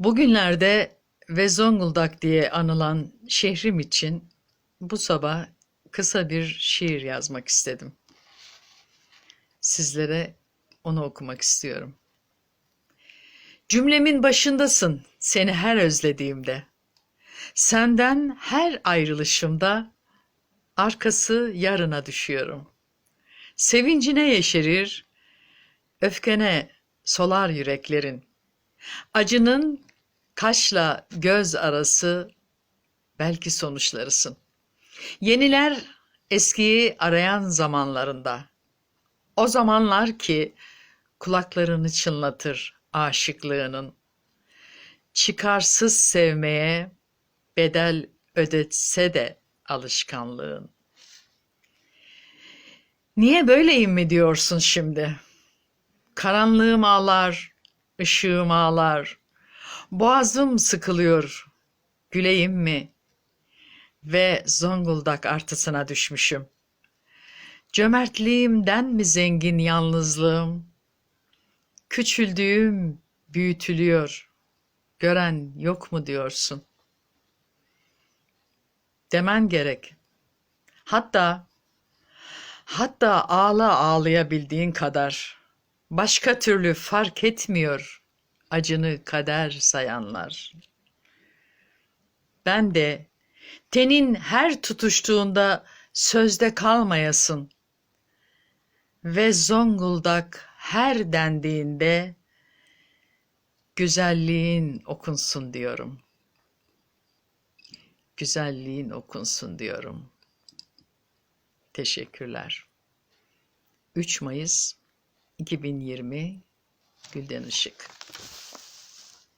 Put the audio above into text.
Bugünlerde ve Zonguldak diye anılan şehrim için bu sabah kısa bir şiir yazmak istedim. Sizlere onu okumak istiyorum. Cümlemin başındasın seni her özlediğimde. Senden her ayrılışımda arkası yarına düşüyorum. Sevincine yeşerir, öfkene solar yüreklerin. Acının kaşla göz arası belki sonuçlarısın. Yeniler eskiyi arayan zamanlarında. O zamanlar ki kulaklarını çınlatır aşıklığının. Çıkarsız sevmeye bedel ödetse de alışkanlığın. Niye böyleyim mi diyorsun şimdi? Karanlığım ağlar, ışığım ağlar. Boğazım sıkılıyor. Güleyim mi? Ve Zonguldak artısına düşmüşüm. Cömertliğimden mi zengin yalnızlığım? Küçüldüğüm büyütülüyor. Gören yok mu diyorsun? Demen gerek. Hatta hatta ağla ağlayabildiğin kadar. Başka türlü fark etmiyor acını kader sayanlar. Ben de tenin her tutuştuğunda sözde kalmayasın ve Zonguldak her dendiğinde güzelliğin okunsun diyorum. Güzelliğin okunsun diyorum. Teşekkürler. 3 Mayıs 2020 Gülden Işık